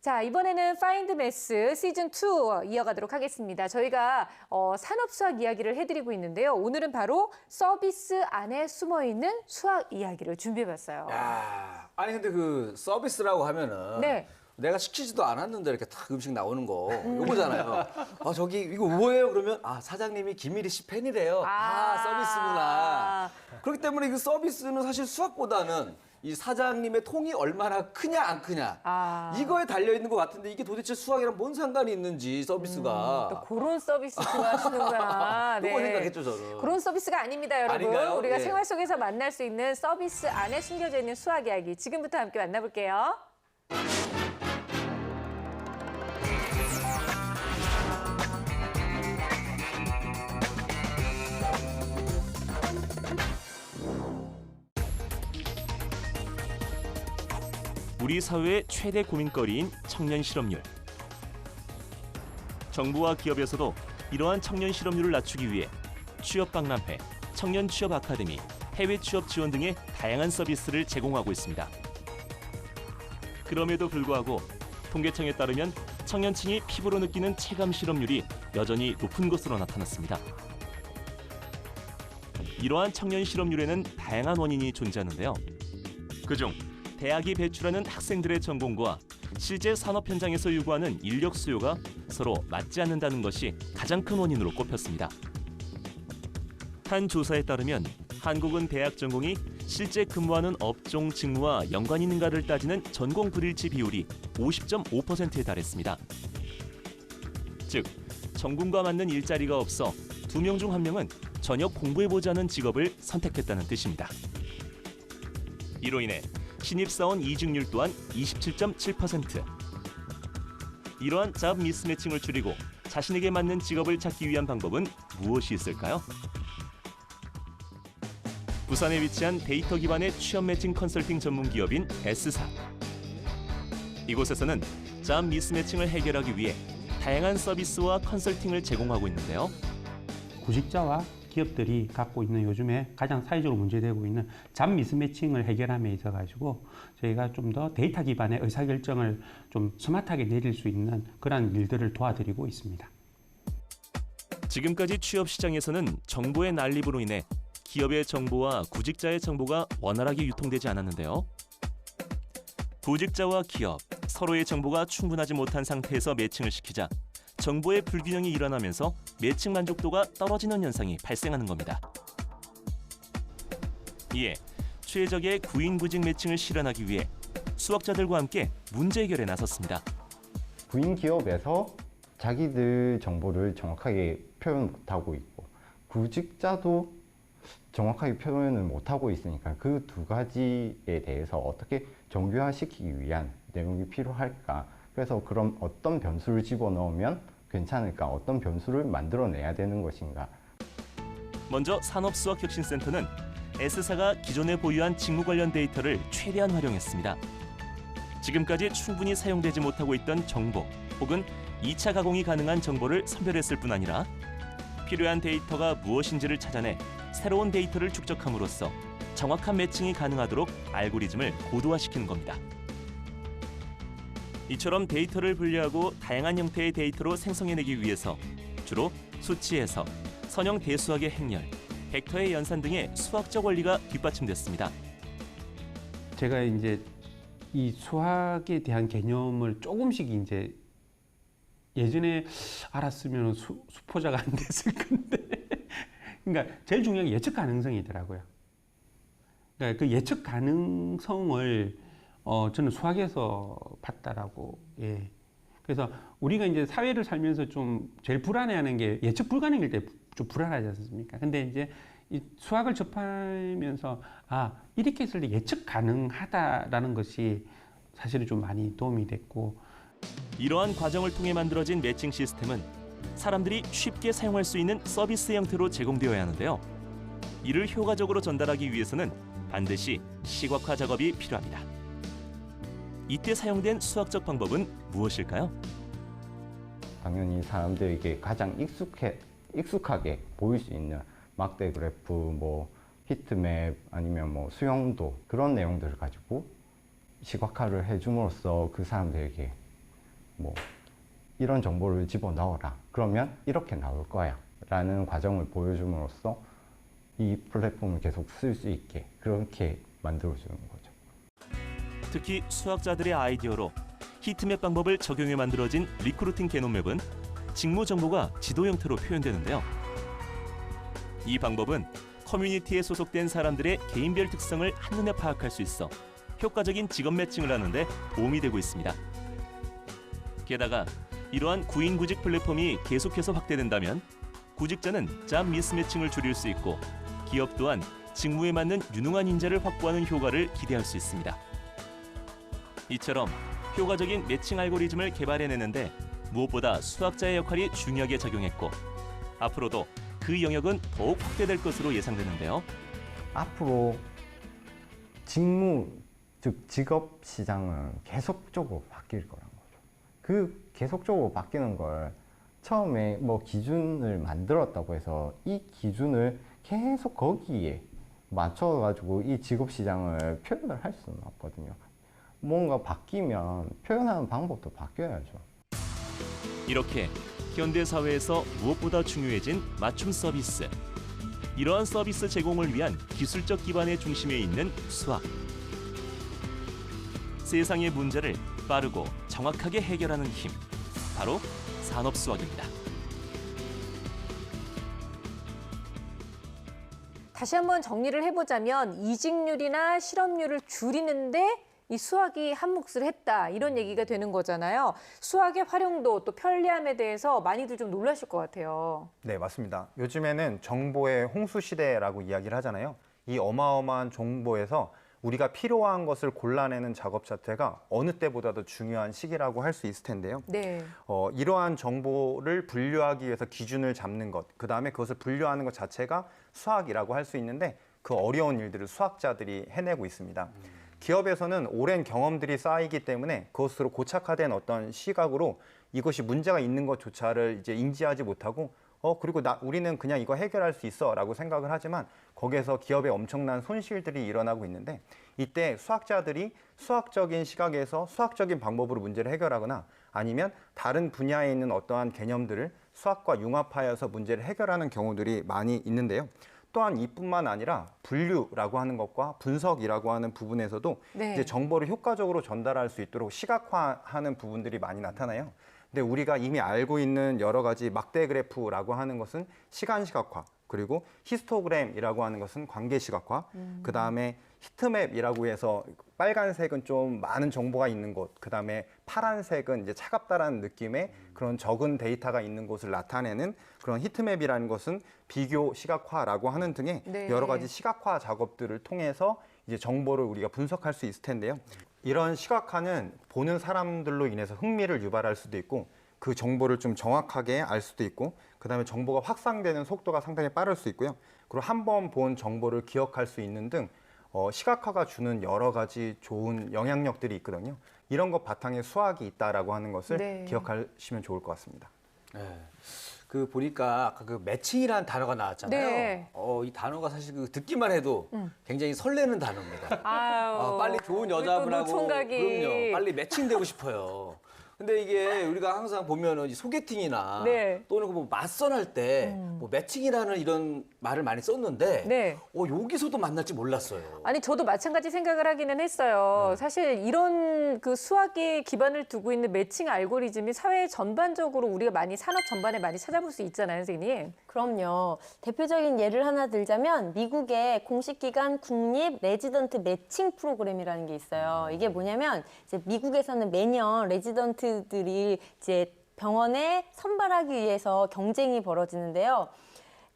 자, 이번에는 파인드 매스 시즌 2 이어가도록 하겠습니다. 저희가 어, 산업 수학 이야기를 해드리고 있는데요. 오늘은 바로 서비스 안에 숨어 있는 수학 이야기를 준비해봤어요. 야, 아니 근데 그 서비스라고 하면은 네. 내가 시키지도 않았는데 이렇게 딱 음식 나오는 거 요거잖아요. 아 저기 이거 뭐예요? 그러면 아 사장님이 김미리 씨 팬이래요. 아, 서비스구나. 그렇기 때문에 그 서비스는 사실 수학보다는 이 사장님의 통이 얼마나 크냐 안 크냐 아. 이거에 달려 있는 것 같은데 이게 도대체 수학이랑 뭔 상관이 있는지 서비스가 또 그런 서비스 좋아하시는구나. 그거 생각했죠 저는. 그런 서비스가 아닙니다, 여러분. 아닌가요? 우리가 예. 생활 속에서 만날 수 있는 서비스 안에 숨겨져 있는 수학 이야기. 지금부터 함께 만나볼게요. 우리 사회의 최대 고민거리인 청년 실업률. 정부와 기업에서도 이러한 청년 실업률을 낮추기 위해 취업 박람회, 청년 취업 아카데미, 해외 취업 지원 등의 다양한 서비스를 제공하고 있습니다. 그럼에도 불구하고 통계청에 따르면 청년층이 피부로 느끼는 체감 실업률이 여전히 높은 것으로 나타났습니다. 이러한 청년 실업률에는 다양한 원인이 존재하는데요. 그중 대학이 배출하는 학생들의 전공과 실제 산업 현장에서 요구하는 인력 수요가 서로 맞지 않는다는 것이 가장 큰 원인으로 꼽혔습니다. 한 조사에 따르면 한국은 대학 전공이 실제 근무하는 업종 직무와 연관 있는가를 따지는 전공 불일치 비율이 50.5%에 달했습니다. 즉, 전공과 맞는 일자리가 없어 두 명 중 한 명은 전혀 공부해보지 않은 직업을 선택했다는 뜻입니다. 이로 인해 신입사원 이직률 또한 27.7%. 이러한 잡 미스매칭을 줄이고 자신에게 맞는 직업을 찾기 위한 방법은 무엇이 있을까요? 부산에 위치한 데이터 기반의 취업 매칭 컨설팅 전문 기업인 S사. 이곳에서는 잡 미스매칭을 해결하기 위해 다양한 서비스와 컨설팅을 제공하고 있는데요. 구직자와 기업들이 갖고 있는 요즘에 가장 사회적으로 문제되고 있는 잡 미스매칭을 해결함에 있어 가지고 저희가 좀 더 데이터 기반의 의사결정을 좀 스마트하게 내릴 수 있는 그러한 일들을 도와드리고 있습니다. 지금까지 취업 시장에서는 정보의 난립으로 인해 기업의 정보와 구직자의 정보가 원활하게 유통되지 않았는데요. 구직자와 기업 서로의 정보가 충분하지 못한 상태에서 매칭을 시키자 정보의 불균형이 일어나면서 매칭 만족도가 떨어지는 현상이 발생하는 겁니다. 이에 최적의 구인구직 매칭을 실현하기 위해 수학자들과 함께 문제 해결에 나섰습니다. 구인 기업에서 자기들 정보를 정확하게 표현 못하고 있고 구직자도 정확하게 표현을 못하고 있으니까 그 두 가지에 대해서 어떻게 정교화시키기 위한 내용이 필요할까 그래서 그럼 어떤 변수를 집어넣으면 괜찮을까 어떤 변수를 만들어내야 되는 것인가 먼저 산업수학혁신센터는 S사가 기존에 보유한 직무 관련 데이터를 최대한 활용했습니다. 지금까지 충분히 사용되지 못하고 있던 정보 혹은 2차 가공이 가능한 정보를 선별했을 뿐 아니라 필요한 데이터가 무엇인지를 찾아내 새로운 데이터를 축적함으로써 정확한 매칭이 가능하도록 알고리즘을 고도화시키는 겁니다. 이처럼 데이터를 분류하고 다양한 형태의 데이터로 생성해내기 위해서 주로 수치에서 선형 대수학의 행렬, 벡터의 연산 등의 수학적 원리가 뒷받침됐습니다. 제가 이제 이 수학에 대한 개념을 조금씩 이제 예전에 알았으면 수, 수포자가 안 됐을 건데 그러니까 제일 중요한 게 예측 가능성이더라고요. 그러니까 그 예측 가능성을 어, 저는 수학에서 봤다라고 예. 그래서 우리가 이제 사회를 살면서 좀 제일 불안해하는 게 예측 불가능일 때 좀 불안하지 않습니까? 근데 이제 이 수학을 접하면서 아 이렇게 했을 때 예측 가능하다라는 것이 사실은 좀 많이 도움이 됐고 이러한 과정을 통해 만들어진 매칭 시스템은 사람들이 쉽게 사용할 수 있는 서비스 형태로 제공되어야 하는데요. 이를 효과적으로 전달하기 위해서는 반드시 시각화 작업이 필요합니다. 이때 사용된 수학적 방법은 무엇일까요? 당연히 사람들에게 가장 익숙해 익숙하게 보일 수 있는 막대 그래프, 뭐 히트맵 아니면 뭐 수영도 그런 내용들을 가지고 시각화를 해줌으로써 그 사람들에게 뭐 이런 정보를 집어 넣어라. 그러면 이렇게 나올 거야. 라는 과정을 보여줌으로써 이 플랫폼을 계속 쓸 수 있게 그렇게 만들어주는 거죠. 특히 수학자들의 아이디어로 히트맵 방법을 적용해 만들어진 리크루팅 개념맵은 직무 정보가 지도 형태로 표현되는데요. 이 방법은 커뮤니티에 소속된 사람들의 개인별 특성을 한눈에 파악할 수 있어 효과적인 직업 매칭을 하는데 도움이 되고 있습니다. 게다가 이러한 구인 구직 플랫폼이 계속해서 확대된다면 구직자는 잡 미스매칭을 줄일 수 있고 기업 또한 직무에 맞는 유능한 인재를 확보하는 효과를 기대할 수 있습니다. 이처럼 효과적인 매칭 알고리즘을 개발해내는데 무엇보다 수학자의 역할이 중요하게 작용했고 앞으로도 그 영역은 더욱 확대될 것으로 예상되는데요. 앞으로 직무, 즉 직업 시장은 계속적으로 바뀔 거란 거죠. 그 계속적으로 바뀌는 걸 처음에 뭐 기준을 만들었다고 해서 이 기준을 계속 거기에 맞춰가지고 이 직업 시장을 표현을 할 수는 없거든요. 뭔가 바뀌면 표현하는 방법도 바뀌어야죠. 이렇게 현대 사회에서 무엇보다 중요해진 맞춤 서비스. 이러한 서비스 제공을 위한 기술적 기반의 중심에 있는 수학. 세상의 문제를 빠르고 정확하게 해결하는 힘. 바로 산업 수학입니다. 다시 한번 정리를 해보자면 이직률이나 실업률을 줄이는데 이 수학이 한 몫을 했다 이런 얘기가 되는 거잖아요. 수학의 활용도 또 편리함에 대해서 많이들 좀 놀라실 것 같아요. 네, 맞습니다. 요즘에는 정보의 홍수 시대라고 이야기를 하잖아요. 이 어마어마한 정보에서 우리가 필요한 것을 골라내는 작업 자체가 어느 때보다도 중요한 시기라고 할 수 있을 텐데요. 네. 어, 이러한 정보를 분류하기 위해서 기준을 잡는 것, 그 다음에 그것을 분류하는 것 자체가 수학이라고 할 수 있는데 그 어려운 일들을 수학자들이 해내고 있습니다. 기업에서는 오랜 경험들이 쌓이기 때문에 그것으로 고착화된 어떤 시각으로 이것이 문제가 있는 것조차를 이제 인지하지 못하고 어 그리고 나 우리는 그냥 이거 해결할 수 있어라고 생각을 하지만 거기에서 기업에 엄청난 손실들이 일어나고 있는데 이때 수학자들이 수학적인 시각에서 수학적인 방법으로 문제를 해결하거나 아니면 다른 분야에 있는 어떠한 개념들을 수학과 융합하여서 문제를 해결하는 경우들이 많이 있는데요. 또한 이뿐만 아니라 분류라고 하는 것과 분석이라고 하는 부분에서도 네. 이제 정보를 효과적으로 전달할 수 있도록 시각화하는 부분들이 많이 나타나요. 근데 우리가 이미 알고 있는 여러 가지 막대 그래프라고 하는 것은 시간 시각화, 그리고 히스토그램이라고 하는 것은 관계 시각화, 그 다음에 히트맵이라고 해서 빨간색은 좀 많은 정보가 있는 곳, 그 다음에 파란색은 이제 차갑다라는 느낌의 그런 적은 데이터가 있는 곳을 나타내는 그런 히트맵이라는 것은 비교 시각화라고 하는 등의 네. 여러 가지 시각화 작업들을 통해서 이제 정보를 우리가 분석할 수 있을 텐데요. 이런 시각화는 보는 사람들로 인해서 흥미를 유발할 수도 있고 그 정보를 좀 정확하게 알 수도 있고 그다음에 정보가 확산되는 속도가 상당히 빠를 수 있고요. 그리고 한 번 본 정보를 기억할 수 있는 등 어, 시각화가 주는 여러 가지 좋은 영향력들이 있거든요. 이런 것 바탕에 수학이 있다라고 하는 것을 네. 기억하시면 좋을 것 같습니다. 네. 그 보니까 아까 그 매칭이라는 단어가 나왔잖아요. 네. 어, 이 단어가 사실 그 듣기만 해도 굉장히 설레는 단어입니다. 아유. 아, 빨리 좋은 여자분하고. 그럼요. 빨리 매칭되고 싶어요. 근데 이게 우리가 항상 보면은 이 소개팅이나 네. 또는 그뭐 맞선할 때 뭐 매칭이라는 이런 말을 많이 썼는데 네. 어, 여기서도 만날지 몰랐어요. 아니 저도 마찬가지 생각을 하기는 네. 했어요. 사실 이런 그 수학에 기반을 두고 있는 매칭 알고리즘이 사회 전반적으로 우리가 많이 산업 전반에 많이 찾아볼 수 있잖아요, 선생님. 그럼요. 대표적인 예를 하나 들자면 미국의 공식 기관 국립 레지던트 매칭 프로그램이라는 게 있어요. 이게 뭐냐면 이제 미국에서는 매년 레지던트 들이 이제 병원에 선발하기 위해서 경쟁이 벌어지는데요.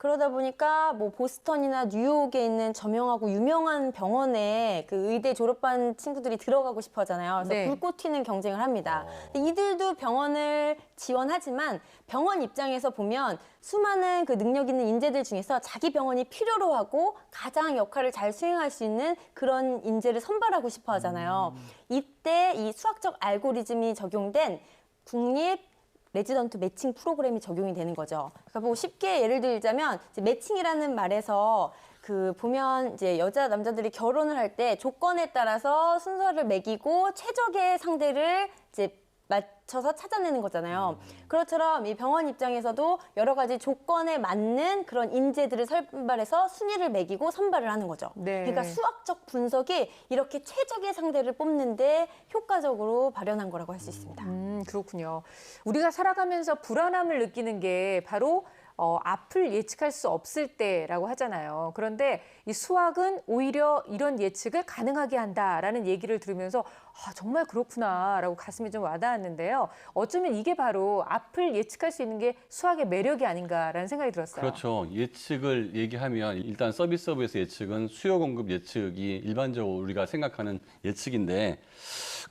그러다 보니까 뭐 보스턴이나 뉴욕에 있는 저명하고 유명한 병원에 그 의대 졸업한 친구들이 들어가고 싶어 하잖아요. 그래서 네. 불꽃 튀는 경쟁을 합니다. 근데 이들도 병원을 지원하지만 병원 입장에서 보면 수많은 그 능력 있는 인재들 중에서 자기 병원이 필요로 하고 가장 역할을 잘 수행할 수 있는 그런 인재를 선발하고 싶어 하잖아요. 이때 이 수학적 알고리즘이 적용된 국립 레지던트 매칭 프로그램이 적용이 되는 거죠. 그러니까 뭐 쉽게 예를 들자면 매칭이라는 말에서 그 보면 이제 여자 남자들이 결혼을 할 때 조건에 따라서 순서를 매기고 최적의 상대를 이제 맞춰서 찾아내는 거잖아요. 그렇처럼 이 병원 입장에서도 여러 가지 조건에 맞는 그런 인재들을 선발해서 순위를 매기고 선발을 하는 거죠. 네. 그러니까 수학적 분석이 이렇게 최적의 상대를 뽑는데 효과적으로 발현한 거라고 할 수 있습니다. 음, 그렇군요. 우리가 살아가면서 불안함을 느끼는 게 바로 어, 앞을 예측할 수 없을 때라고 하잖아요. 그런데 이 수학은 오히려 이런 예측을 가능하게 한다라는 얘기를 들으면서 아, 정말 그렇구나라고 가슴에 좀 와닿았는데요. 어쩌면 이게 바로 앞을 예측할 수 있는 게 수학의 매력이 아닌가라는 생각이 들었어요. 그렇죠. 예측을 얘기하면 일단 서비스업에서 예측은 수요 공급 예측이 일반적으로 우리가 생각하는 예측인데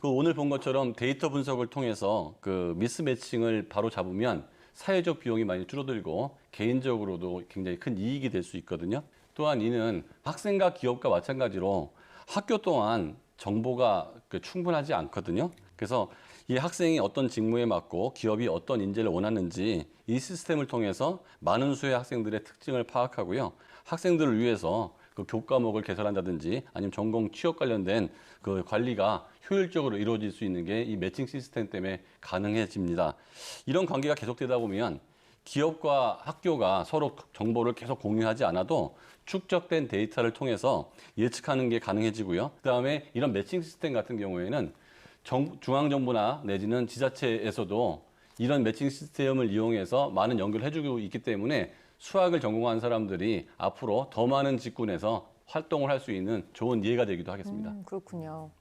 그 오늘 본 것처럼 데이터 분석을 통해서 그 미스매칭을 바로 잡으면 사회적 비용이 많이 줄어들고 개인적으로도 굉장히 큰 이익이 될 수 있거든요. 또한 이는 학생과 기업과 마찬가지로 학교 동안 정보가 그 충분하지 않거든요. 그래서 이 학생이 어떤 직무에 맞고 기업이 어떤 인재를 원하는지 이 시스템을 통해서 많은 수의 학생들의 특징을 파악하고요. 학생들을 위해서 그 교과목을 개설한다든지 아니면 전공 취업 관련된 그 관리가 효율적으로 이루어질 수 있는 게 이 매칭 시스템 때문에 가능해집니다. 이런 관계가 계속되다 보면 기업과 학교가 서로 정보를 계속 공유하지 않아도 축적된 데이터를 통해서 예측하는 게 가능해지고요. 그다음에 이런 매칭 시스템 같은 경우에는 정- 중앙정부나 내지는 지자체에서도 이런 매칭 시스템을 이용해서 많은 연결을 해주고 있기 때문에 수학을 전공한 사람들이 앞으로 더 많은 직군에서 활동을 할 수 있는 좋은 예가 되기도 하겠습니다. 음, 그렇군요.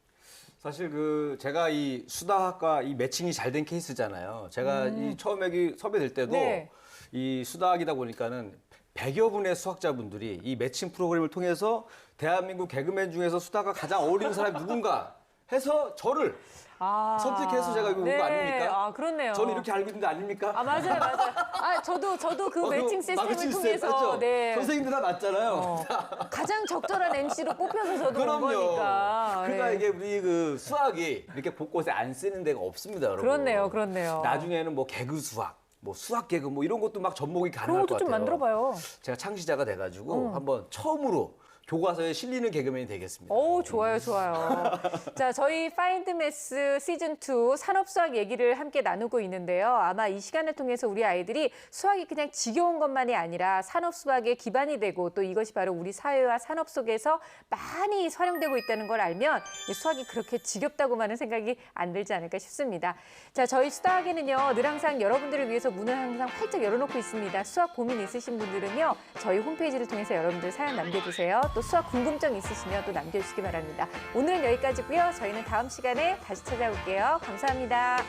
사실 그 제가 이 수다학과 이 매칭이 잘 된 케이스잖아요. 제가 이 처음에 이 섭외될 때도 네. 이 수다학이다 보니까는 100여 분의 수학자분들이 이 매칭 프로그램을 통해서 대한민국 개그맨 중에서 수다가 가장 어울리는 사람이 누군가 해서 저를 아, 선택해서 제가 이거 온거 아닙니까? 아, 그렇네요. 저는 이렇게 알고 있는데 아닙니까? 아, 맞아요, 맞아요. 아, 저도, 저도 그 어, 매칭 그 시스템을 매칭 시스템 통해서, 맞죠? 네. 선생님들 다 맞잖아요. 어, 가장 적절한 MC로 뽑혀서 저도 온 그럼요. 거니까. 그러니까 네. 이게 우리 그 수학이 이렇게 곳곳에 안 쓰는 데가 없습니다, 여러분. 그렇네요, 그렇네요. 나중에는 뭐 개그 수학, 뭐 수학 개그 뭐 이런 것도 막 접목이 그런 가능할 것 것도 좀 같아요. 만들어봐요. 제가 창시자가 돼가지고 한번 처음으로 교과서에 실리는 개그맨이 되겠습니다. 오, 좋아요, 좋아요. 자, 저희 파인드 매스 시즌 2 산업 수학 얘기를 함께 나누고 있는데요. 아마 이 시간을 통해서 우리 아이들이 수학이 그냥 지겨운 것만이 아니라 산업 수학의 기반이 되고 또 이것이 바로 우리 사회와 산업 속에서 많이 활용되고 있다는 걸 알면 이 수학이 그렇게 지겹다고만은 생각이 안 들지 않을까 싶습니다. 자, 저희 수다학에는요, 늘 항상 여러분들을 위해서 문을 항상 활짝 열어놓고 있습니다. 수학 고민 있으신 분들은요, 저희 홈페이지를 통해서 여러분들 사연 남겨주세요. 또 수학 궁금증 있으시면 또 남겨주시기 바랍니다. 오늘은 여기까지고요. 저희는 다음 시간에 다시 찾아올게요. 감사합니다.